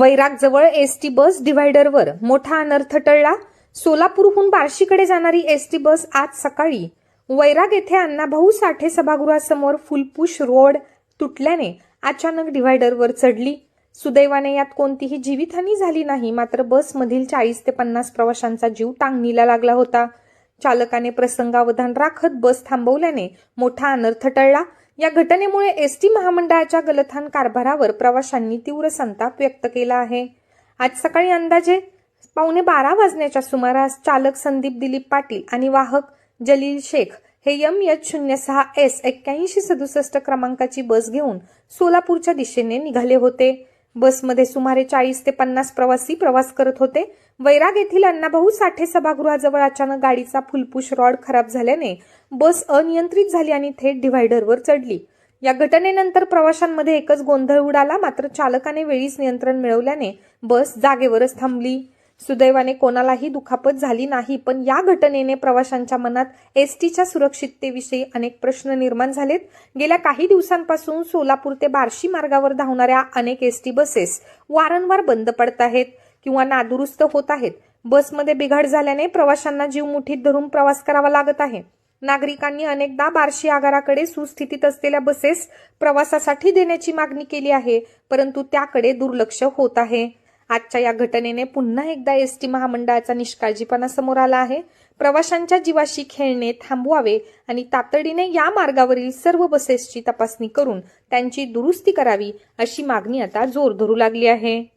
वैरागजवळ S T bus डिव्हायडरवर मोठा अनर्थ टळला. सोलापूरहून बार्शीकडे जाणारी एस टी बस आज सकाळी वैराग येथे अण्णाभाऊ साठे सभागृहासमोर फुलपुश रोड तुटल्याने अचानक डिव्हायडरवर चढली. सुदैवाने यात कोणतीही जीवितहानी झाली नाही मात्र बसमधील चाळीस ते पन्नास प्रवाशांचा जीव टांगणीला लागला होता. चालकाने प्रसंगावधान राखत बस थांबवल्याने मोठा अनर्थ टळला. या घटनेमुळे एस टी महामंडळाच्या गलथान कारभारावर प्रवाशांनी तीव्र संताप व्यक्त केला आहे. आज सकाळी अंदाजे पावणे बारा वाजण्याच्या सुमारास चालक संदीप दिलीप पाटील आणि वाहक जलील शेख हे यम एच शून्य सहा एस एक्क्याऐंशी सदुसष्ट क्रमांकाची बस घेऊन सोलापूरच्या दिशेने निघाले होते. बसमध्ये सुमारे चाळीस ते पन्नास प्रवासी प्रवास करत होते. वैराग येथील अण्णाभाऊ साठे सभागृहाजवळ अचानक गाडीचा फुलपुश रॉड खराब झाल्याने बस अनियंत्रित झाली आणि थेट डिव्हायडरवर चढली. या घटनेनंतर प्रवाशांमध्ये एकच गोंधळ उडाला मात्र चालकाने वेळीच नियंत्रण मिळवल्याने बस जागेवरच थांबली. सुदैवाने कोणालाही दुखापत झाली नाही पण या घटनेने प्रवाशांच्या मनात एस टीच्या सुरक्षिततेविषयी अनेक प्रश्न निर्माण झालेत. गेल्या काही दिवसांपासून सोलापूर ते बार्शी मार्गावर धावणाऱ्या अनेक एस टी बसेस वारंवार बंद पडत आहेत किंवा नादुरुस्त होत आहेत. बसमध्ये बिघाड झाल्याने प्रवाशांना जीव मुठीत धरून प्रवास करावा लागत आहे. नागरिकांनी अनेकदा बार्शी आगाराकडे सुस्थितीत असलेल्या बसेस प्रवासासाठी देण्याची मागणी केली आहे परंतु त्याकडे दुर्लक्ष होत आहे. आजच्या या घटनेने पुन्हा एकदा एस टी महामंडळाचा निष्काळजीपणा समोर आला आहे. प्रवाशांच्या जीवाशी खेळणे थांबवावे आणि तातडीने या मार्गावरील सर्व बसेसची तपासणी करून त्यांची दुरुस्ती करावी अशी मागणी आता जोर धरू लागली आहे.